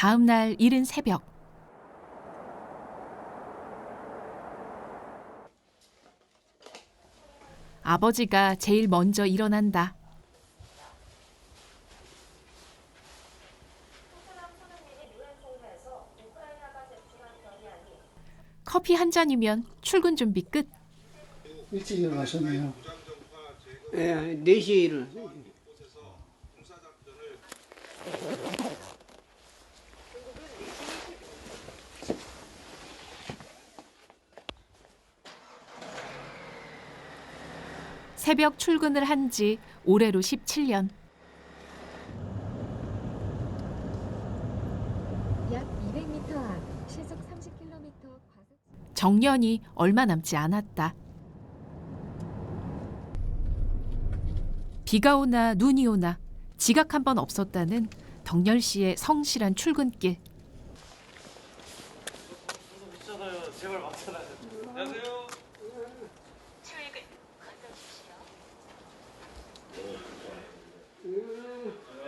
다음 날 이른 새벽 아버지가 제일 먼저 일어난다. 커피 한 잔이면 출근 준비 끝. 일찍 일어나셨네요. 예, 4시에 일어났어요. 새벽 출근을 한 지 올해로 17년. 약 200m 앞 시속 30km 과속 정년이 얼마 남지 않았다. 비가 오나 눈이 오나 지각 한 번 없었다는 덕열 씨의 성실한 출근길.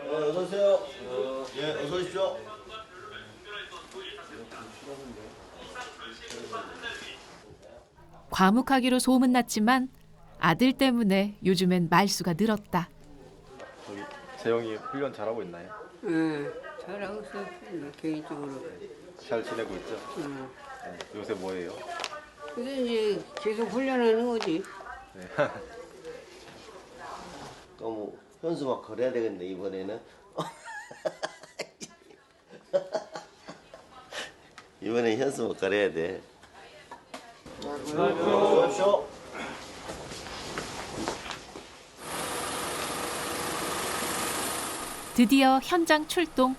어, 어서 오세요. 예, 어서 오십시오. 과묵하기로 소문났지만 아들 때문에 요즘엔 말수가 늘었다. 저기 재영이 훈련 잘하고 있나요? 예, 잘하고 있어요. 개인적으로. 잘 지내고 있죠? 예. 네. 요새 뭐해요? 근데 이제 계속 훈련하는 거지. 너무 현수막 걸어야 되겠네 이번에는. 이번에 현수막 걸어야 돼. 어서 오십시오. 드디어 현장 출동.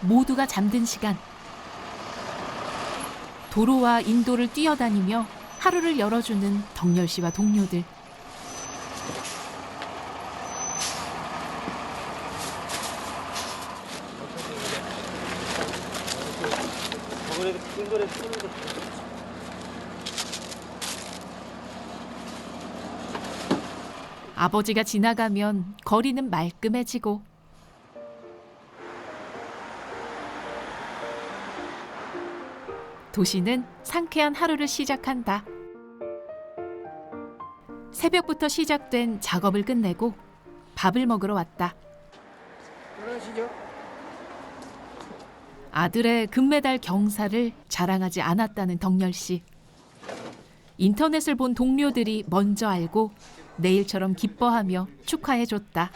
모두가 잠든 시간. 도로와 인도를 뛰어다니며 하루를 열어주는 덕열 씨와 동료들. 아버지가 지나가면 거리는 말끔해지고 도시는 상쾌한 하루를 시작한다. 새벽부터 시작된 작업을 끝내고 밥을 먹으러 왔다. 그러시죠? 아들의 금메달 경사를 자랑하지 않았다는 덕열 씨. 인터넷을 본 동료들이 먼저 알고 내일처럼 기뻐하며 축하해 줬다.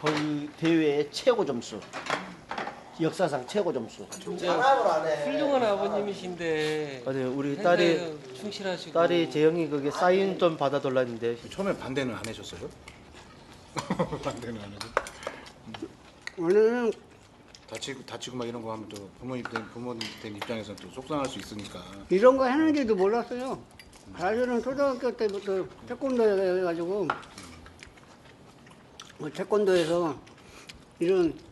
거의 대회 최고 점수. 역사상 최고 점수. 자랑을 안 해. 훌륭한 아버님이신데 맞아요. 우리 딸이 충실하시고 딸이 재영이 그게 사인 좀 받아달라 했는데 처음에 반대는 안 하셨어요? 반대는 안 하죠. 오늘은 다치고 다치고 막 이런 거 하면 또 부모님 된 부모님 된 입장에서는 또 속상할 수 있으니까. 이런 거 하는지도 몰랐어요. 사실은 초등학교 때부터 태권도 해가지고 뭐 태권도에서 이런 도-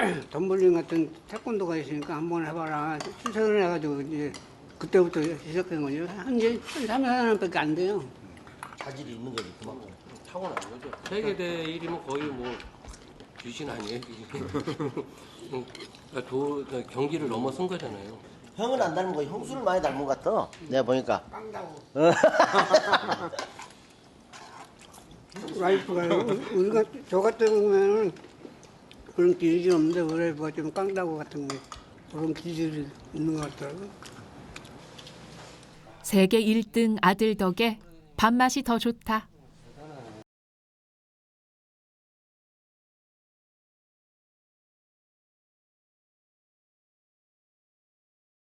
덤블링 같은 태권도가 있으니까 한번 해봐라 추천을 해가지고 이제 그때부터 시작한 거죠. 한지 3, 4년밖에 안 돼요. 자질이 있는 거지 그만큼. 타고난 거죠. 세계대 1위면 거의 뭐 귀신 아니에요? 응, 그러니까 도, 그러니까 경기를 넘어선 거잖아요. 형은 안 닮은 거, 형수를 많이 닮은 것 같아. 내가 보니까. 와이프가 우리가 저 같은 경우에는 그런 기질이 없는데 와이프가 좀 깡다구 같은 거 그런 기질이 있는 것 같더라고요. 세계 1등 아들 덕에 밥맛이 더 좋다.